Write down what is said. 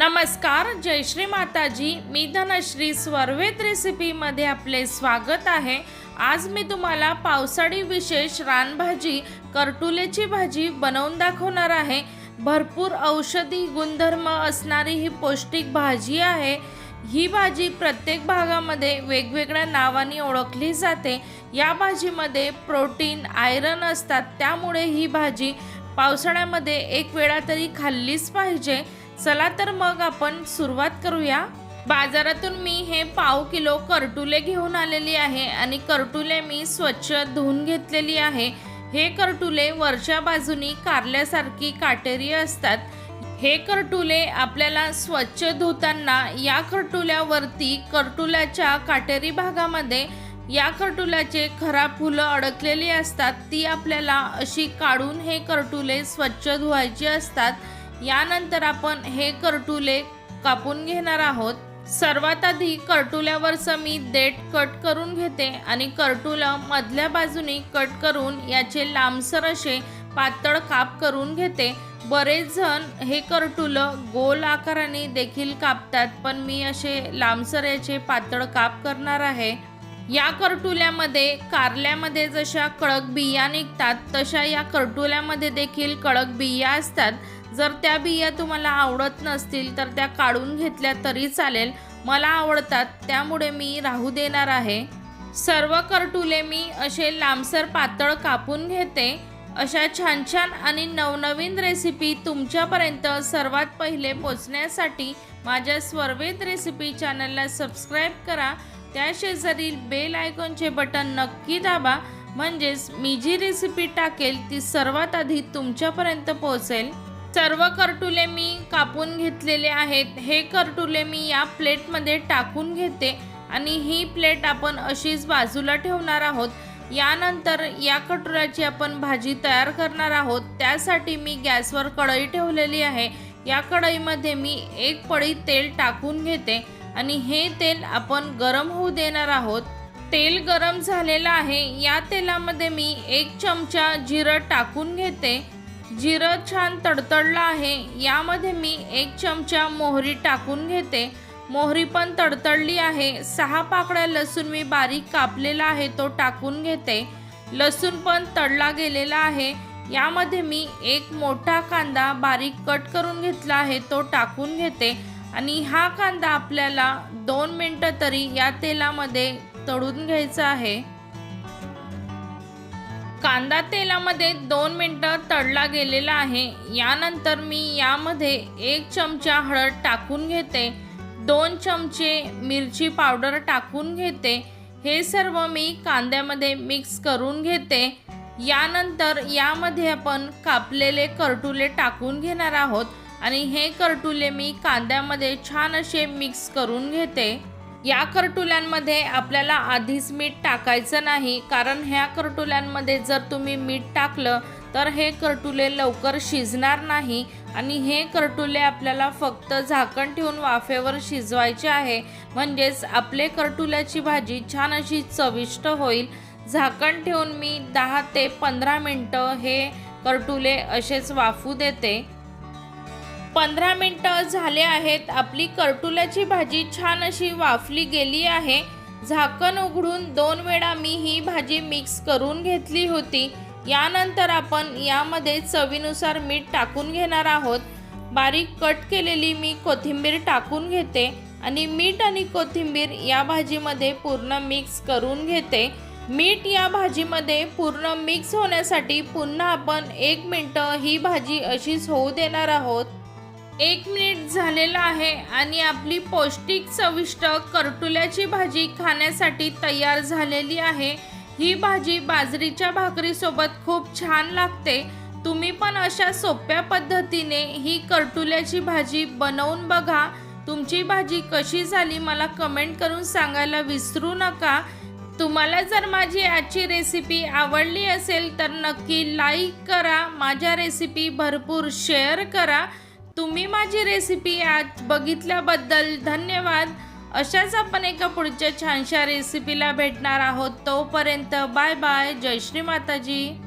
नमस्कार जय श्री माताजी. मी धनश्री स्वर्वेत रेसिपीमध्ये आपले स्वागत आहे. आज मी तुम्हाला पावसाळी विशेष रानभाजी करटुलेची भाजी बनवून दाखवणार आहे. भरपूर औषधी गुणधर्म असणारी ही पौष्टिक भाजी आहे. ही भाजी प्रत्येक भागामध्ये वेगवेगळ्या नावाने ओळखली जाते. या भाजीमध्ये प्रोटीन आयरन असतात. त्यामुळे ही भाजी पावसाळ्यामध्ये एक वेळा तरी खाल्लीच पाहिजे. चला तर मग आपण सुरुवात करूया. बाजारातून मी हे पाव किलो करटुले घेऊन आलेली आहे आणि करटुले मी स्वच्छ धुवून घेतलेली आहे. हे करटुले वरच्या बाजूनी कारल्यासारखी काटेरी असतात. हे करटुले आपल्याला स्वच्छ धुताना या करटुल्यावरती करटुल्याच्या काटेरी भागामध्ये या करटुल्याचे खराब फुलं अडकलेली असतात. ती आपल्याला अशी काढून हे करटुले स्वच्छ धुवायची असतात. यानंतर आपण हे करटुले कापून घेणार आहोत. सर्वात आधी करटुल्यावरचं मी देठ कट करून घेते आणि करटुलं मधल्या बाजूनी कट करून याचे लांबसर असे पातळ काप करून घेते. बरेच जण हे करटुलं गोल आकाराने देखील कापतात पण मी असे लांबसर याचे पातळ काप करणार आहे. या करटुल्यामध्ये कारल्यामध्ये जशा कडक बिया निघतात तशा या करटुल्यामध्ये देखील कडक बिया असतात. जर त्या बिया तुम्हाला आवडत नसतील तर त्या काढून घेतल्या तरी चालेल. मला आवडतात त्यामुळे मी राहू देणार आहे. सर्व करटुले मी असे लांबसर पातळ कापून घेते. अशा छान छान आणि नवनवीन रेसिपी तुमच्यापर्यंत सर्वात पहिले पोचण्यासाठी माझ्या स्वर्वेत रेसिपी चॅनलला सबस्क्राईब करा. त्या शेजारील बेल आयकॉनचे बटन नक्की दाबा. म्हणजेच मी जी रेसिपी टाकेल ती सर्वात आधी तुमच्यापर्यंत पोहोचेल. सर्व करटुले मी कापून घेतलेले आहेत. हे करटुले मी या प्लेटमध्ये टाकून घेते आणि ही प्लेट आपण अशीच बाजूला ठेवणार आहोत. यानंतर या कटोऱ्याची आपण भाजी तयार करणार आहोत. त्यासाठी मी गॅसवर कढई ठेवलेली आहे. या कढईमध्ये मी एक पळी तेल टाकून घेते. आणि हे तेल आपण गरम होऊ देणार आहोत. तेल गरम झालेलं आहे. या तेलामध्ये मी एक चमचा जिरं टाकून घेते. जिरं छान तडतडलं आहे. यामध्ये मी एक चमचा मोहरी टाकून घेते. मोहरी पण तडतडली आहे. सहा पाकळ्या लसूण मी बारीक कापलेला आहे तो टाकून घेते. लसूण पण तडला गेलेला आहे. यामध्ये मी एक मोठा कांदा बारीक कट करून घेतला आहे तो टाकून घेते. आणि हा कांदा आपल्याला दोन मिनटं तरी या तेलामध्ये तळून घ्यायचा आहे. कांदा तेलामध्ये दोन मिनटं तळला गेलेला आहे. यानंतर मी यामध्ये एक चमचा हळद टाकून घेते. दोन चमचे मिरची पावडर टाकून घेते. हे सर्व मी कांद्यामध्ये मिक्स करून घेते. यानंतर यामध्ये आपण कापलेले करटुले टाकून घेणार आहोत. आणि हे करटुले मी कांद्यामध्ये छान असे मिक्स करून घेते. या करटुल्यांमध्ये आपल्याला आधीच मीठ टाकायचं नाही कारण ह्या करटुल्यांमध्ये जर तुम्ही मीठ टाकलं तर हे करटुले लवकर शिजणार नाही आणि हे करटुले आपल्याला फक्त झाकण ठेवून वाफेवर शिजवायचे आहे. म्हणजेच आपले करटुल्याची भाजी छान अशी चविष्ट होईल. झाकण ठेवून मी दहा ते पंधरा मिनटं हे करटुले असेच वाफू देते. पंधरा मिनटं झाले आहेत. आपली करटुल्याची भाजी छान अशी वाफली गेली आहे. झाकण उघडून दोन वेळा मी ही भाजी मिक्स करून घेतली होती. यानंतर आपण यामध्ये चवीनुसार मीठ टाकून घेणार आहोत. बारीक कट केलेली मी कोथिंबीर टाकून घेते आणि मीठ आणि कोथिंबीर या भाजीमध्ये पूर्ण मिक्स करून घेते. मीठ या भाजीमध्ये पूर्ण मिक्स होण्यासाठी पुन्हा आपण एक मिनटं ही भाजी अशीच होऊ देणार आहोत. एक मिनिट झालेला आहे आणि आपली पौष्टिक चविष्ट करटुल्याची भाजी खाण्यासाठी तयार झालेली आहे. ही भाजी बाजरीच्या भाकरीसोबत खूप छान लागते. तुम्ही पण अशा सोप्या पद्धतीने ही करटुल्याची भाजी बनवून बघा. तुमची भाजी कशी झाली मला कमेंट करून सांगायला विसरू नका. तुम्हाला जर माझी आजची रेसिपी आवडली असेल तर नक्की लाईक करा माझ्या रेसिपी भरपूर शेअर करा. तुम्ही माझी रेसिपी आज बघितल्याबद्दल धन्यवाद. अशाच आपण एका पुढच्या छानशा रेसिपीला भेटणार आहोत. तोपर्यंत बाय बाय जय श्री माताजी.